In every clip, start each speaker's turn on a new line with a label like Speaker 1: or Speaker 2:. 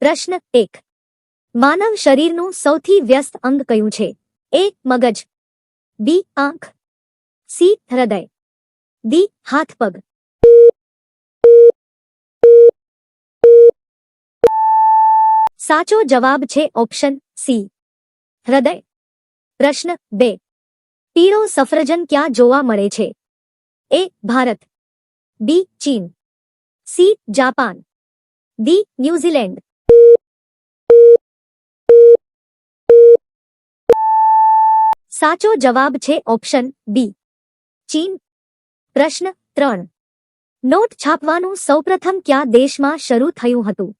Speaker 1: પ્રશ્ન એક. માનવ શરીરનું સૌથી વ્યસ્ત અંગ કયું છે? એ, મગજ. બી, આંખ. સી, હૃદય. ડી, હાથ પગ. સાચો જવાબ છે ઓપ્શન સી. હૃદય. પ્રશ્ન બે. પીળો સફરજન ક્યાં જોવા મળે છે? એ, ભારત. બી, ચીન. C, Japan. D, New Zealand. સાચો જવાબ છે ઓપ્શન બી. ચીન. પ્રશ્ન ત્રણ. નોટ છાપવાનું સૌપ્રથમ ક્યાં દેશમાં શરૂ થયું હતું?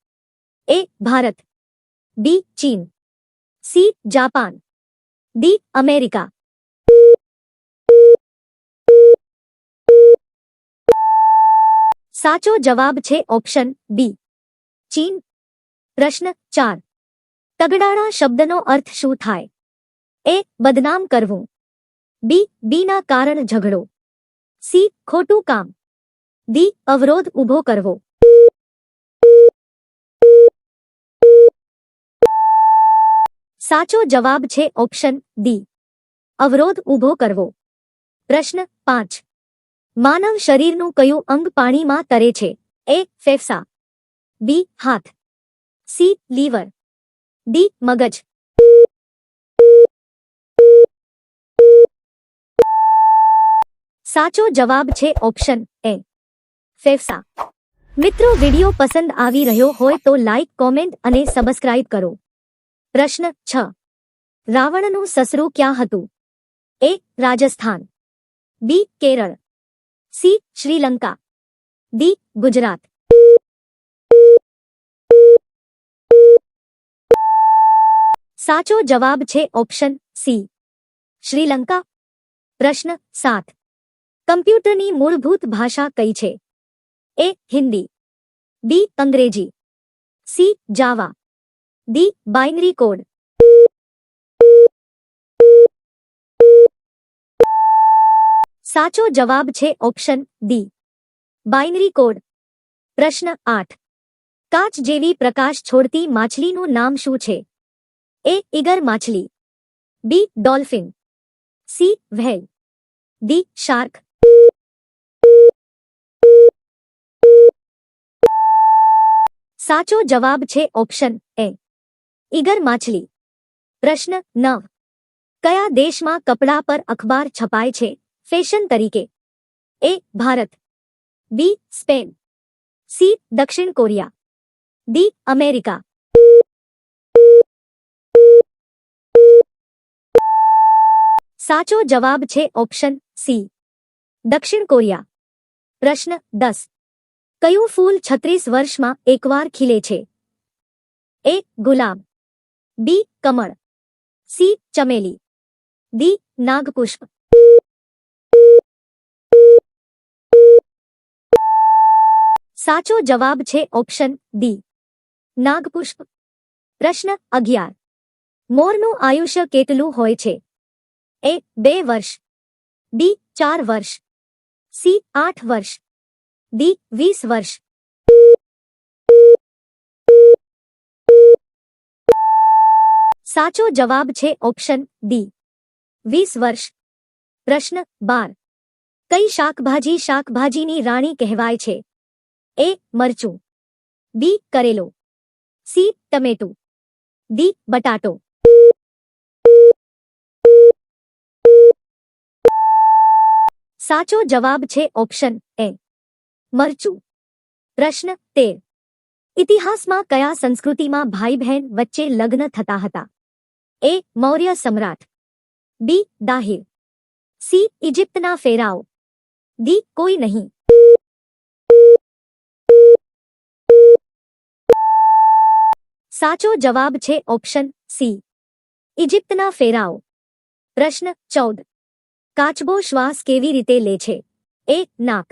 Speaker 1: એ, ભારત. બી, ચીન. C, Japan. D, America. સાચો જવાબ છે ઓપ્શન બી. ચીન. પ્રશ્ન ચાર. તગડાણા શબ્દનો અર્થ શું થાય? એ બદનામ કરવું. બી, બીના કારણ ઝઘડો. સી, ખોટું કામ. ડી, અવરોધ ઊભો કરવો. સાચો જવાબ છે ઓપ્શન ડી. અવરોધ ઊભો કરવો. પ્રશ્ન પાંચ. માનવ શરીરનું કયું અંગ પાણીમાં તરે છે? એ, ફેફસા. બી, હાથ. C, liver. ડી, મગજ. સાચો જવાબ છે ઓપ્શન એ. ફેફસા. મિત્રો, વીડિયો પસંદ આવી રહ્યો હોય તો લાઇક કોમેન્ટ અને સબસ્ક્રાઇબ કરો. પ્રશ્ન છ. રાવણનું સસરું ક્યાં હતું? A. Rajasthan. B. Kerala. C. Sri Lanka. D. Gujarat. સાચો જવાબ છે ઓપ્શન સી. શ્રીલંકા. પ્રશ્ન સાત. કમ્પ્યુટરની મૂળભૂત ભાષા કઈ છે? એ હિન્દી બી અંગ્રેજી C Java D binary code સાચો જવાબ છે ઓપ્શન ડી બાઇનરી કોડ પ્રશ્ન આઠ. કાચ જેવી પ્રકાશ છોડતી માછલીનું નામ શું છે? એ ઇગર માછલી B dolphin C whale D shark સાચો જવાબ છે ઓપ્શન એ ઇગર માછલી. પ્રશ્ન નવ. કયા દેશમાં કપડા પર અખબાર છપાય છે? ફેશન તરીકે. A Bharat. B Spain. C દક્ષિણ કોરિયા. D America. સાચો જવાબ છે ઓપ્શન સી દક્ષિણ કોરિયા. પ્રશ્ન દસ. કયું ફૂલ છત્રીસ વર્ષમાં એકવાર ખીલે છે? એ, ગુલાબ. બી, કમળ. સી, ચમેલી. ડી, નાગપુષ્પ. સાચો જવાબ છે ઓપ્શન ડી, નાગપુષ્પ. પ્રશ્ન અગિયાર. મોરનું આયુષ્ય કેટલું હોય છે? એ, બે વર્ષ. બી, ચાર વર્ષ. સી, આઠ વર્ષ. ડી વીસ વર્ષ સાચો જવાબ છે ઓપ્શન ડી વીસ વર્ષ પ્રશ્ન બાર કઈ શાકભાજી શાકભાજીની રાણી કહેવાય છે એ મરચું બી કરેલો સી ટમેટું ડી બટાટો સાચો જવાબ છે ઓપ્શન એ મરચું. પ્રશ્ન તેર. ઇતિહાસમાં કયા સંસ્કૃતિમાં ભાઈ બહેન વચ્ચે લગ્ન થતા હતા? એ. મૌર્ય સમ્રાટ. બી. દાહિર સી. ઇજિપ્તના ફેરાઓ. ડી. કોઈ નહીં. સાચો જવાબ છે ઓપ્શન સી. ઇજિપ્તના ફેરાઓ. પ્રશ્ન ચૌદ. કાચબો શ્વાસ કેવી રીતે લે છે? એ. નાક.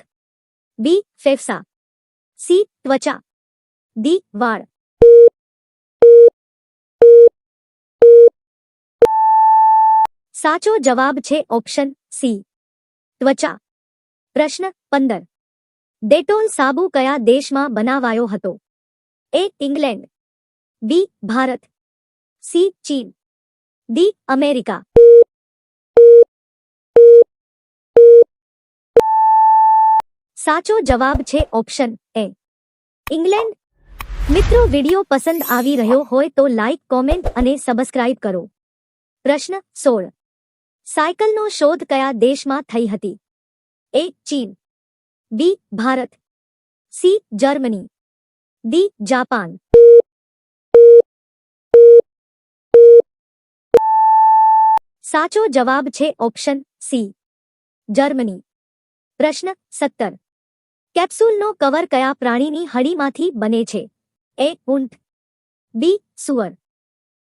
Speaker 1: બી, ફેફસા. સી, ત્વચા. ડી, વાળ. સાચો જવાબ છે ઓપ્શન સી. ત્વચા. પ્રશ્ન પંદર. ડેટોલ સાબુ કયા દેશમાં બનાવાયો હતો? A, England. B, Bharat. C, ચીન. D, America. સાચો જવાબ છે ઓપ્શન એ. ઇંગ્લેન્ડ. મિત્રો, વિડિયો પસંદ આવી રહ્યો હોય તો લાઇક કોમેન્ટ અને સબસ્ક્રાઇબ કરો. પ્રશ્ન સોળ. સાયકલનો શોધ કયા દેશમાં થઈ હતી? એ, ચીન. B, Bharat. C, Germany. D, Japan. સાચો જવાબ છે ઓપ્શન સી. જર્મની. પ્રશ્ન સત્તર. કેપ્સ્યુલનો કવર કયા પ્રાણીની હડીમાંથી બને છે? એ, ઊંટ. બી, સુવર.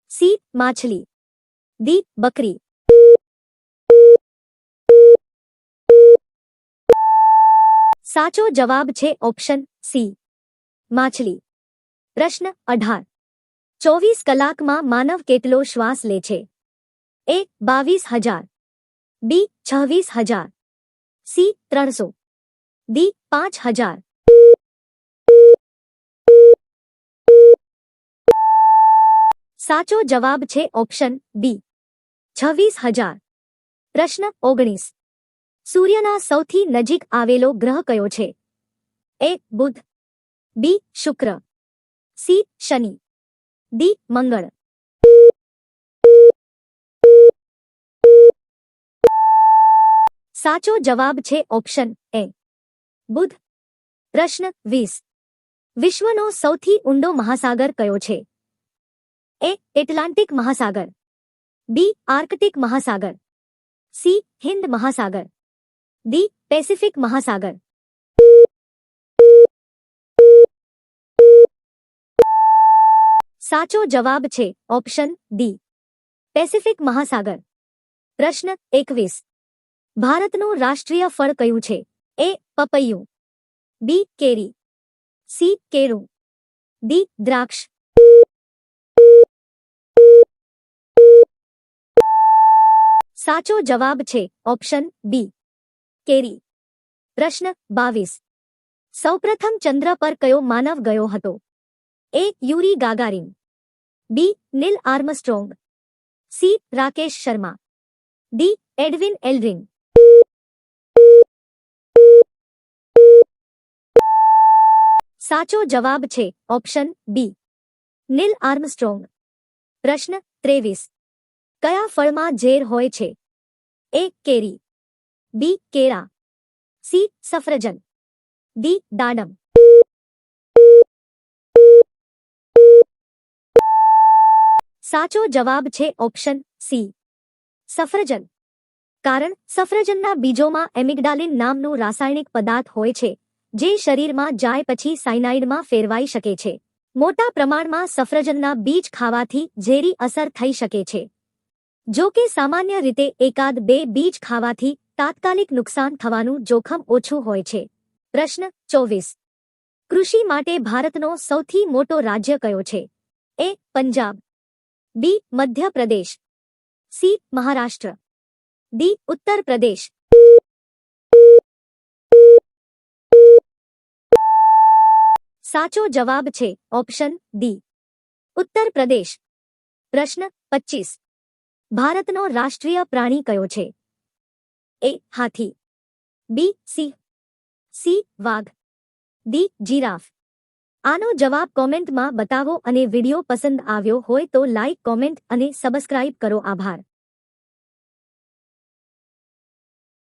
Speaker 1: સી, માછલી. ડી, બકરી. સાચો જવાબ છે ઓપ્શન સી, માછલી. પ્રશ્ન અઢાર. ચોવીસ કલાકમાં માનવ કેટલો શ્વાસ લે છે? એ, બાવીસ હજાર. બી, છવ્વીસ હજાર. સી, ત્રણસો. ડી પાંચ હજાર સાચો જવાબ છે ઓપ્શન બી છવ્વીસ હજાર પ્રશ્ન ઓગણીસ સૂર્યના સૌથી નજીક આવેલો ગ્રહ કયો છે? એ બુધ બી શુક્ર સી શનિ ડી મંગળ. સાચો જવાબ છે ઓપ્શન એ બુધ. પ્રશ્ન વીસ. વિશ્વનો સૌથી ઊંડો મહાસાગર કયો છે? એ, એટલાન્ટિક મહાસાગર. બી, આર્કટિક મહાસાગર. સી, હિન્દ મહાસાગર. ડી, પેસિફિક મહાસાગર. સાચો જવાબ છે ઓપ્શન ડી. પેસિફિક મહાસાગર. પ્રશ્ન એકવીસ. ભારતનું રાષ્ટ્રીય ફળ કયું છે? એ પપૈયું. બી કેરી. સી કેળું. ડી દ્રાક્ષ. સાચો જવાબ છે ઓપ્શન બી. કેરી. પ્રશ્ન બાવીસ. સૌપ્રથમ ચંદ્ર પર કયો માનવ ગયો હતો? A Yuri Gagarin. B Neil Armstrong. C Rakesh Sharma. D Edwin Aldrin. સાચો જવાબ છે ઓપ્શન બી. Neil Armstrong. પ્રશ્ન ત્રેવીસ. કયા ફળમાં ઝેર હોય છે? એ કેરી. બી કેળા. સી સફરજન. ડી દાડમ. સાચો જવાબ છે ઓપ્શન સી. સફરજન. કારણ સફરજનના બીજોમાં એમિગ્ડાલિન નામનું રાસાયણિક પદાર્થ હોય છે. જે શરીરમાં જાય પછી સાયનાઇડમાં ફેરવાઈ શકે છે. મોટા પ્રમાણમાં સફરજનના બીજ ખાવાથી ઝેરી અસર થઈ શકે છે. જો કે સામાન્ય રીતે એકાદ બે બીજ ખાવાથી તાત્કાલિક નુકસાન થવાનું જોખમ ઓછું હોય છે. પ્રશ્ન ચોવીસ. કૃષિ માટે ભારતનો સૌથી મોટો રાજ્ય કયો છે? A Punjab. B Madhya Pradesh. C Maharashtra. D Uttar Pradesh સાચો જવાબ છે ઓપ્શન ડી. ઉત્તર પ્રદેશ. પ્રશ્ન પચીસ. ભારતનો રાષ્ટ્રીય પ્રાણી કયો છે? એ હાથી. બી સી સી વાઘ. D giraffe. આનો જવાબ કોમેન્ટમાં બતાવો અને વિડિયો પસંદ આવ્યો હોય તો લાઇક કોમેન્ટ અને સબસ્ક્રાઇબ કરો. આભાર.